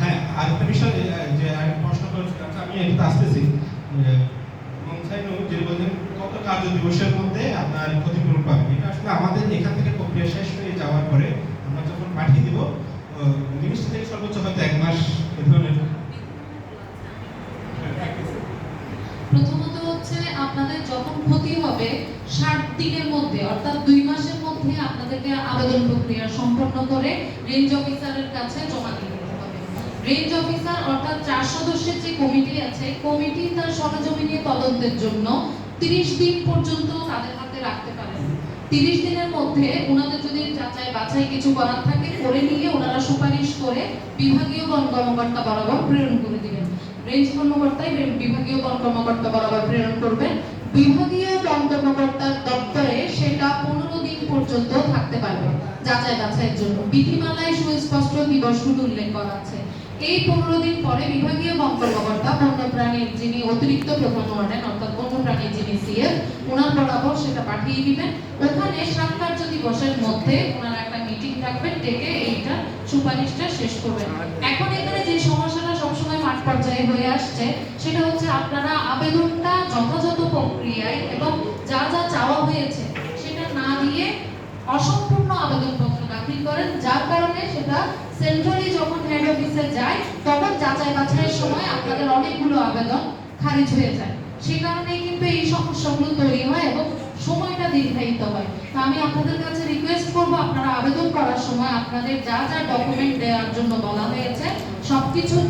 হ্যাঁ আচ্ছা, ক্ষতিপূরণ এটা আসলে আমাদের এখান থেকে প্রক্রিয়া শেষ হয়ে যাওয়ার পরে আমরা যখন পাঠিয়ে দিব জিনিসটা থেকে সর্বোচ্চ এক মাস এ ধরনের। প্রথমত হচ্ছে আপনাদের যখন ক্ষতি হবে। ষাট দিনের মধ্যে, অর্থাৎ দুই মাসের মধ্যে আপনাদেরকে আবেদন প্রক্রিয়া সম্পন্ন করে রেঞ্জ অফিসারের কাছে জমা দিতে রেঞ্জ অফিসার অর্থাৎ চার সদস্যের যে কমিটি আছে কমিটি তার সরজমিনে তদন্তের জন্য তিরিশ দিন পর্যন্ত তাদের হাতে রাখতে পারেন। তিরিশ দিনের মধ্যে ওনাদের যদি যাচাই বাছাই কিছু করার থাকে, করে নিয়ে ওনারা সুপারিশ করে বিভাগীয় গণ কর্মকর্তা বরাবর প্রেরণ করে দিবেন। রেঞ্জ কর্মকর্তাই বিভাগীয় বন কর্মকর্তা বরাবর প্রেরণ করবেন। বিভাগীয় বন কর্মকর্তার দপ্তরে সেটা পনেরো দিন পর্যন্ত থাকতে পারবে, যাচাই বাছাইয়ের জন্য। বিধিমালায় সুস্পষ্ট দিবসগুলো উল্লেখ করা আছে। এই পনেরো দিন পরে বিভাগীয় বন কর্মকর্তা বন্যপ্রাণীর যিনি অতিরিক্ত প্রধান ওয়ার্ডেন অর্থাৎ বন্যপ্রাণীর যিনি সিএফ ওনার বরাবর সেটা পাঠিয়ে দিবেন। ওখানে সাত কার্য দিবসের মধ্যে ওনারা একটা মিটিং রাখবেন, ডেকে এইটা সুপারিশটা শেষ করবেন। এখন এখানে যে সমস্যাটা সবসময় মাঠ পর্যায়ে হয়ে আসছে, সেটা হচ্ছে আপনারা আবেদনটা যথাযথ প্রক্রিয়ায় এবং যা যা চাওয়া হয়েছে, সেটা না দিয়ে অসম্পূর্ণ আবেদনপত্র দাখিল করেন, যার কারণে সেটা সেন্ট্রালি যখন হেড অফিসে যায়, তখন যাচাই বাছাইয়ের সময় আপনাদের অনেকগুলো আবেদন খারিজ হয়ে যায়। সে কারণে কিন্তু এই সমস্যাগুলো তৈরি হয় এবং সময়টা দীর্ঘায়িত হয়। তো আমি আপনাদের কাছে রিকোয়েস্ট করব, আপনারা আবেদন করার সময় আপনাদের যা যা ডকুমেন্ট দেওয়ার জন্য বলা হয়েছে, সবকিছু দিয়ে